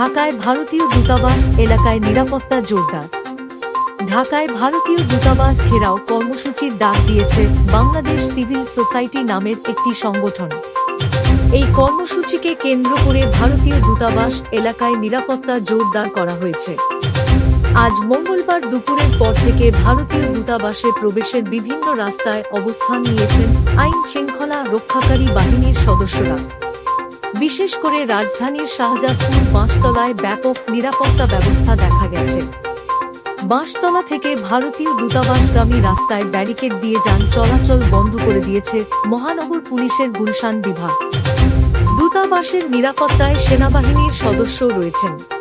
ঢাকায় ভারতীয় দূতাবাস এলাকায় নিরাপত্তা জোরদার। ঢাকায় ভারতীয় দূতাবাস ঘেরাও কর্মসূচির ডাক দিয়েছে বাংলাদেশ সিভিল সোসাইটি নামের একটি সংগঠন। এই কর্মসূচিকে কেন্দ্র করে ভারতীয় দূতাবাস এলাকায় নিরাপত্তা জোরদার করা হয়েছে। আজ মঙ্গলবার দুপুরের পর থেকে ভারতীয় দূতাবাসে প্রবেশের বিভিন্ন রাস্তায় অবস্থান নিয়েছেন আইন শৃঙ্খলা রক্ষাকারী বাহিনীর সদস্যরা। বিশেষ করে রাজধানীর শাহজাদপুর বাঁশতলায় ব্যাপক নিরাপত্তা ব্যবস্থা দেখা গেছে। বাঁশতলা থেকে ভারতীয় দূতাবাসগামী রাস্তায় ব্যারিকেড দিয়ে যান চলাচল বন্ধ করে দিয়েছে মহানগর পুলিশের গুলশান বিভাগ। দূতাবাসের নিরাপত্তায় সেনাবাহিনীর সদস্য রয়েছেন।